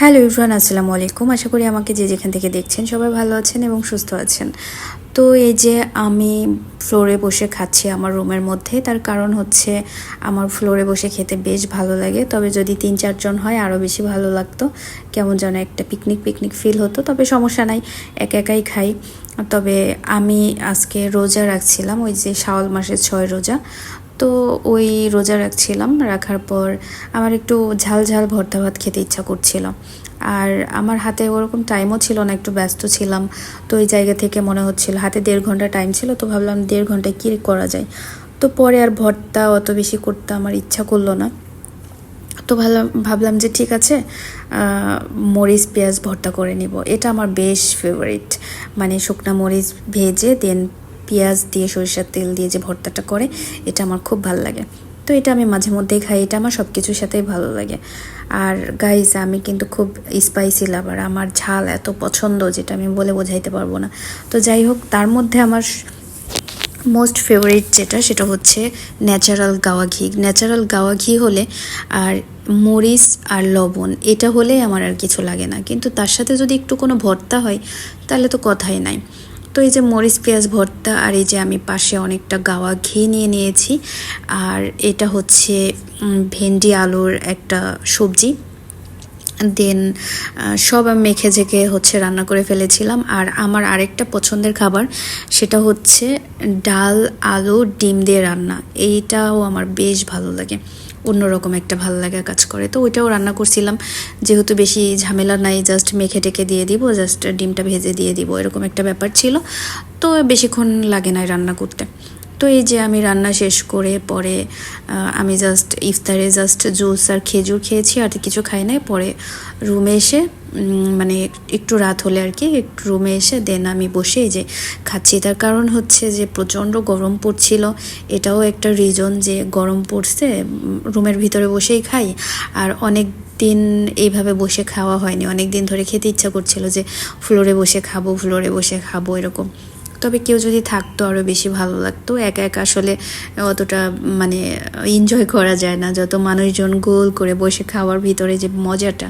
Hello ইউরান আসসালামু আলাইকুম। আশা করি আমাকে যে যেখান থেকে দেখছেন সবাই ভালো আছেন এবং সুস্থ আছেন। তো এই যে আমি ফ্লোরে বসে খাচ্ছি আমার রুমের মধ্যে, তার কারণ হচ্ছে আমার ফ্লোরে বসে খেতে বেশ ভালো লাগে। তবে যদি তিন চারজন হয় আরও বেশি ভালো লাগতো। কেমন যেন একটা পিকনিক পিকনিক ফিল হতো, তবে সমস্যা নাই, একা একাই খাই। তবে আমি আজকে রোজা রাখছিলাম, ওই যে শাওয়াল মাসের ছয় রোজা। তো ওই রোজা রাখছিলাম, রাখার পর আমার একটু ঝাল ঝাল ভর্তা ভাত খেতে ইচ্ছা করছিল। আর আমার হাতে ওরকম টাইমও ছিল না, একটু ব্যস্ত ছিলাম। তো ওই জায়গা থেকে মনে হচ্ছিল, হাতে দেড় ঘণ্টা টাইম ছিল, তো ভাবলাম দেড় ঘন্টায় কী করা যায়? তো পরে আর ভর্তা অত বেশি করতে আমার ইচ্ছা করল না। তো ভাবলাম ভাবলাম যে ঠিক আছে মরিচ, পেঁয়াজ ভর্তা করে নিব। এটা আমার বেশ ফেভারিট মানে শুকনা মরিচ ভেজে দেন পেঁয়াজ দিয়ে সরিষার তেল দিয়ে যে ভর্তাটা করে, এটা আমার খুব ভালো লাগে। তো এটা আমি মাঝে মধ্যেই খাই, এটা আমার সব কিছুর সাথেই ভালো লাগে। আর গাইস আমি কিন্তু খুব স্পাইসি লাভার আমার ঝাল এত পছন্দ যেটা আমি বলে বোঝাইতে পারব না। তো যাই হোক, তার মধ্যে আমার মোস্ট ফেভারিট যেটা, সেটা হচ্ছে ন্যাচারাল গাওয়া ঘি। ন্যাচারাল গাওয়া ঘি হলে আর মরিচ আর লবণ, এটা হলে আমার আর কিছু লাগে না। কিন্তু তার সাথে যদি একটু কোনো ভর্তা হয়, তাহলে তো কথাই নাই। তো এই যে মরিচ, পেঁয়াজ, ভর্তা আর এই যে আমি পাশে অনেকটা গাওয়া ঘি নিয়ে নিয়েছি। আর এটা হচ্ছে ভেন্ডি আলুর একটা সবজি। দেন সব আমি মেখে ঝেঁকে হচ্ছে রান্না করে ফেলেছিলাম। আর আমার আরেকটা পছন্দের খাবার, সেটা হচ্ছে ডাল, আলু, ডিম দিয়ে রান্না। এইটাও আমার বেশ ভালো লাগে। অন্যরকম একটা ভালো লাগা কাজ করে। তো ওইটাও রান্না করছিলাম। যেহেতু বেশি ঝামেলা নাই জাস্ট মেখে টেকে দিয়ে দিব জাস্ট ডিমটা ভেজে দিয়ে দিব, এরকম একটা ব্যাপার ছিল। তো বেশিক্ষণ লাগে না রান্না করতে। তো এই যে আমি রান্না শেষ করে পরে আমি জাস্ট ইফতারে জাস্ট জুস আর খেজুর খেয়েছি, আর কিছু খাই নাই। পরে রুমে এসে মানে একটু রাত হলে আর কি, একটু রুমে এসে দেন আমি বসে যে খাচ্ছি। তার কারণ হচ্ছে যে প্রচণ্ড গরম পড়ছিল, এটাও একটা রিজন যে গরম পড়ছে রুমের ভিতরে বসেই খাই। আর অনেক দিন এইভাবে বসে খাওয়া হয়নি। অনেক দিন ধরে খেতে ইচ্ছা করছিল যে ফ্লোরে বসে খাব ফ্লোরে বসে খাব, এরকম। তবে কেউ যদি থাকতো আরও বেশি ভালো লাগতো। একা একা আসলে অতটা মানে এনজয় করা যায় না। যত মানুষজন গোল করে বসে খাওয়ার ভিতরে যে মজাটা।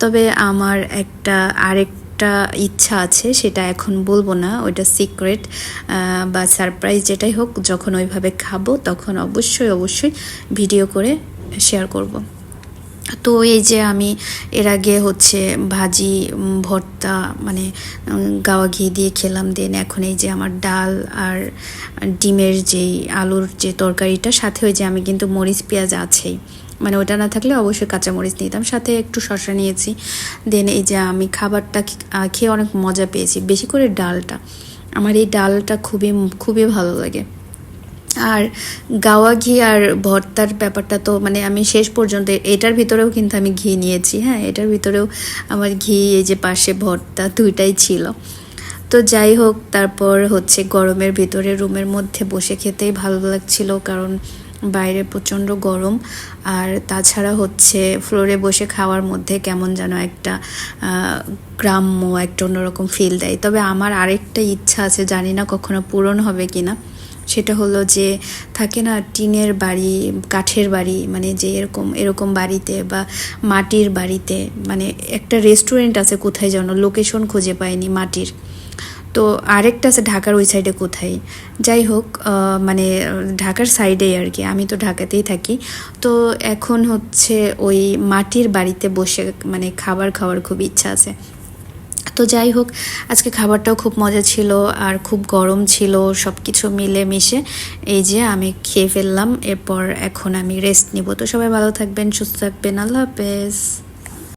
তবে আমার একটা আরেক একটা ইচ্ছা আছে, সেটা এখন বলব না, ওইটা সিক্রেট বা সারপ্রাইজ যেটাই হোক, যখন ওইভাবে খাব, তখন অবশ্যই অবশ্যই ভিডিও করে শেয়ার করব। তো এই যে আমি এর আগে হচ্ছে ভাজি ভর্তা মানে গাওয়া ঘি দিয়ে খেলাম দেন এখন এই যে আমার ডাল আর ডিমের যেই আলুর যে তরকারিটা, সাথে ওই যে আমি কিন্তু মরিচ, পেঁয়াজ আছেই। মানে ওটা না থাকলে অবশ্যই কাঁচামরিচ নিতাম, সাথে একটু শশা নিয়েছি। দেন এই যে আমি খাবারটা খেয়ে অনেক মজা পেয়েছি, বেশি করে ডালটা। আমার এই ডালটা খুবই খুবই ভালো লাগে। আর গাওয়া ঘি আর ভর্তার ব্যাপারটা তো মানে আমি শেষ পর্যন্ত এটার ভিতরেও কিন্তু আমি ঘি নিয়েছি হ্যাঁ? এটার ভিতরেও আমার ঘি, এই যে পাশে ভর্তা দুইটাই ছিল। তো যাই হোক, তারপর হচ্ছে গরমের ভিতরে রুমের মধ্যে বসে খেতেই ভালো লাগছিল কারণ বাইরে প্রচণ্ড গরম। আর তাছাড়া হচ্ছে ফ্লোরে বসে খাওয়ার মধ্যে কেমন যেন একটা গ্রাম্য একটা অন্যরকম ফিল দেয়। তবে আমার আরেকটা ইচ্ছা আছে, জানি না কখনো পূরণ হবে কি না সেটা হলো যে থাকে না টিনের বাড়ি, কাঠের বাড়ি মানে যে এরকম এরকম বাড়িতে বা মাটির বাড়িতে মানে একটা রেস্টুরেন্ট আছে কোথায় যেন লোকেশন খুঁজে পায়নি মাটির। তো আরেকটা আছে ঢাকার ওই সাইডে কোথায়। যাই হোক মানে ঢাকার সাইডেই আর কি, আমি তো ঢাকাতেই থাকি। তো এখন হচ্ছে ওই মাটির বাড়িতে বসে মানে খাবার খাওয়ার খুব ইচ্ছা আছে। তো যাই হোক, আজকে খাবারটাও খুব মজা ছিল আর খুব গরম ছিল সব কিছু মিলে মিশে। এই যে আমি খেয়ে ফেললাম, এরপর এখন আমি রেস্ট নিব। তো সবাই ভালো থাকবেন, সুস্থ থাকবেন। আল্লাহ হাফেজ।